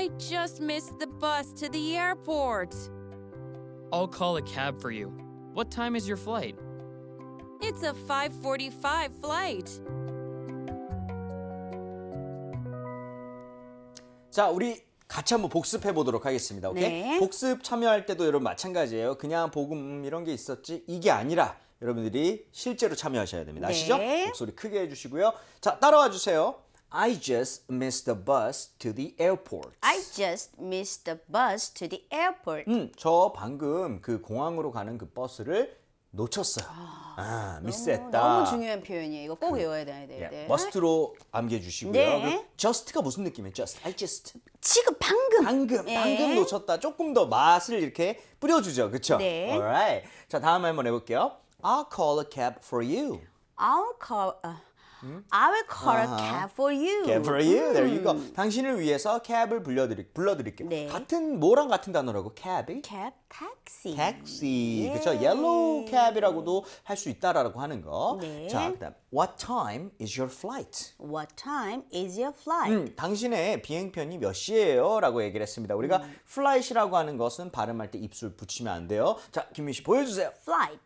I just missed the bus to the airport. I'll call a cab for you. What time is your flight? It's a 5:45 flight. 자, 우리 같이 한번 복습해 보도록 하겠습니다. 오케이? 네. 복습 참여할 때도 여러분 마찬가지예요. 그냥 복음 이런 게 있었지 이게 아니라 여러분들이 실제로 참여하셔야 됩니다. 아시죠? 네. 목소리 크게 해주시고요. 자, 따라와 주세요. I just missed the bus to the airport. I just missed the bus to the airport. 음, 저 방금 그 공항으로 가는 그 버스를 놓쳤어요. 아, 미스했다. 너무 중요한 표현이에요. 이거 꼭 외워야 돼야 돼요. 예, 네. 머스트로 암기해 주시고요. 네. 그리고 just가 무슨 느낌이에요? just. I just. 지금 방금. 방금, 예. 방금 놓쳤다. 조금 더 맛을 이렇게 뿌려주죠. 그쵸? 네. Alright. 자, 다음 한번 해볼게요. I'll call a cab for you. I'll call. 어, I will call a cab for you. Cab for you. There you go. 당신을 위해서 캡을 불러드리, 불러드릴게요. 음. 네. 같은 뭐랑 같은 단어라고? 캡이? Cab, taxi. 택시. 예. 그쵸? 옐로우 캡이라고도 할 수 있다라고 하는 거. 네. 자, 그다음 What time is your flight? What time is your flight? 음, 당신의 비행편이 몇 시예요? 라고 얘기를 했습니다. 우리가 음. flight이라고 하는 것은 발음할 때 입술 붙이면 안 돼요. 자, 김민 씨 보여주세요. Flight.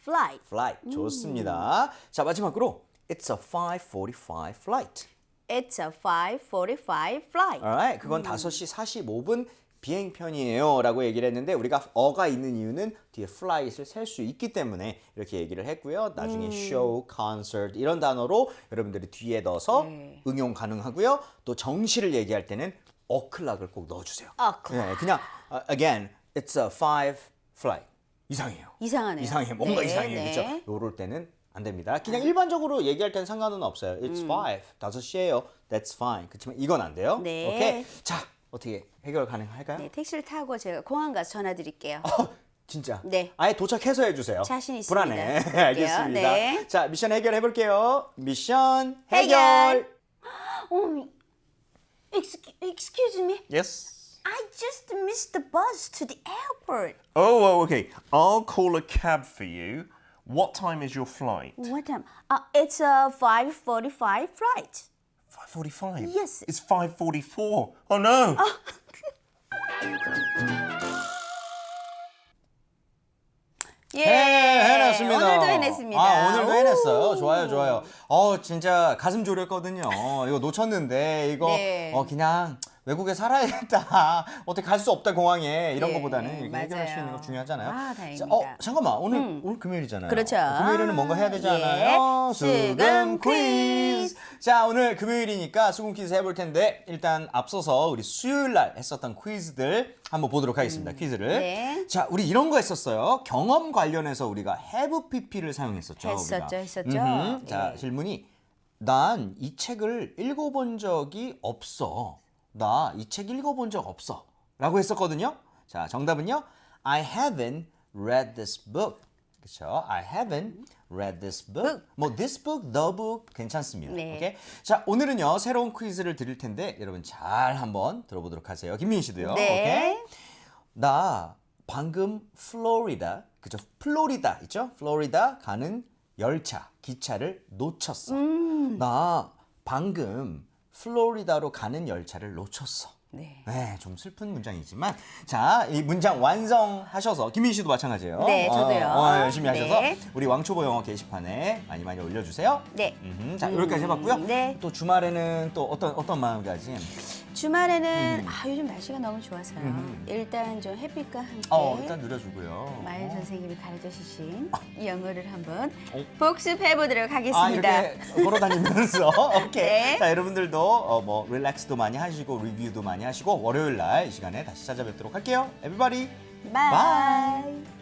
Flight. flight. 음. 좋습니다. 자, 마지막으로 It's a 5:45 flight. It's a 5:45 flight. Alright. 음. 그건 5시 45분 비행편이에요. 라고 얘기를 했는데 우리가 어가 있는 이유는 뒤에 flight을 셀 수 있기 때문에 이렇게 얘기를 했고요. 나중에 음. show, concert 이런 단어로 여러분들이 뒤에 넣어서 네. 응용 가능하고요. 또 정시를 얘기할 때는 o'clock을 꼭 넣어주세요. o'clock. 네, 그냥 uh, again, it's a five flight. 이상해요. 이상하네요. 이상해. 뭔가 네, 이상해요. 네. 그렇죠? 요럴 때는 안 됩니다. 그냥 일반적으로 얘기할 때는 상관은 없어요. It's five. 다섯 시예요. That's fine. 그렇지만 이건 안 돼요. 네. 오케이. 자, 어떻게 해결 가능할까요? 네, 택시를 타고 제가 공항 가서 전화 드릴게요. 어, 진짜. 네. 아예 도착해서 해주세요. 자신 있습니다. 불안해. 알겠습니다. 네. 자, 미션 해결해 볼게요. 미션 해결. 해결. 어, excuse, me. Yes. I just missed the bus to the airport. Oh, well, okay. I'll call a cab for you. What time is your flight? What time? Uh, it's a 5:45 flight. 5.45. Yes. It's 5.44. Oh, no. 예, 해, 해냈습니다. 오늘도 해냈습니다. 아, 오늘도 오. 해냈어요. 좋아요, 좋아요. 어, 진짜 가슴 졸였거든요. 이거 놓쳤는데, 이거, 네. 어, 그냥 외국에 살아야겠다. 어떻게 갈 수 없다, 공항에. 이런 네, 거보다는 이렇게 해결할 수 맞아요. 있는 거 중요하잖아요. 아, 자. 어, 잠깐만. 오늘, 오늘 금요일이잖아요. 그렇죠. 금요일에는 뭔가 해야 되지 예. 수금 퀴즈. 자, 오늘 금요일이니까 수금 퀴즈 해볼 텐데, 일단 앞서서 우리 수요일 날 했었던 퀴즈들 한번 보도록 하겠습니다. 퀴즈를. 네. 자, 우리 이런 거 했었어요. 경험 관련해서 우리가 have pp를 사용했었죠. 했었죠, 우리가. 했었죠. 음흠. 자, 예. 질문이 난 이 책을 읽어본 적이 없어. 나 이 책 읽어본 적 없어. 라고 했었거든요. 자, 정답은요. I haven't read this book. 그렇죠? I haven't read this book. 뭐 this book, the book 괜찮습니다. 네. 오케이? 자, 오늘은요. 새로운 퀴즈를 드릴 텐데 여러분 잘 한번 들어보도록 하세요. 김민 씨도요. 네. 오케이? 나 방금 플로리다, 그죠? 플로리다 있죠? 플로리다 가는 열차, 기차를 놓쳤어. 나 방금 플로리다로 가는 열차를 놓쳤어. 네. 네, 좀 슬픈 문장이지만 자, 이 문장 완성하셔서 김민 씨도 마찬가지예요. 네, 저도요. 어, 어, 열심히 네. 하셔서 우리 왕초보 영어 게시판에 많이 많이 올려주세요. 네. 음흠. 자, 여기까지 해봤고요. 네. 또 주말에는 또 어떤 어떤 마음가짐? 주말에는 음. 아 요즘 날씨가 너무 좋아서요. 일단 좀 햇빛과 함께 어, 일단 누려주고요. 마일 어. 선생님이 가르쳐 주신 영어를 한번 어. 복습해 보도록 아 하겠습니다. 이렇게 걸어 다니면서 오케이 네. 자 여러분들도 어, 뭐 릴렉스도 많이 하시고 리뷰도 많이 하시고 월요일 날 이 시간에 다시 찾아뵙도록 할게요. Everybody 바이.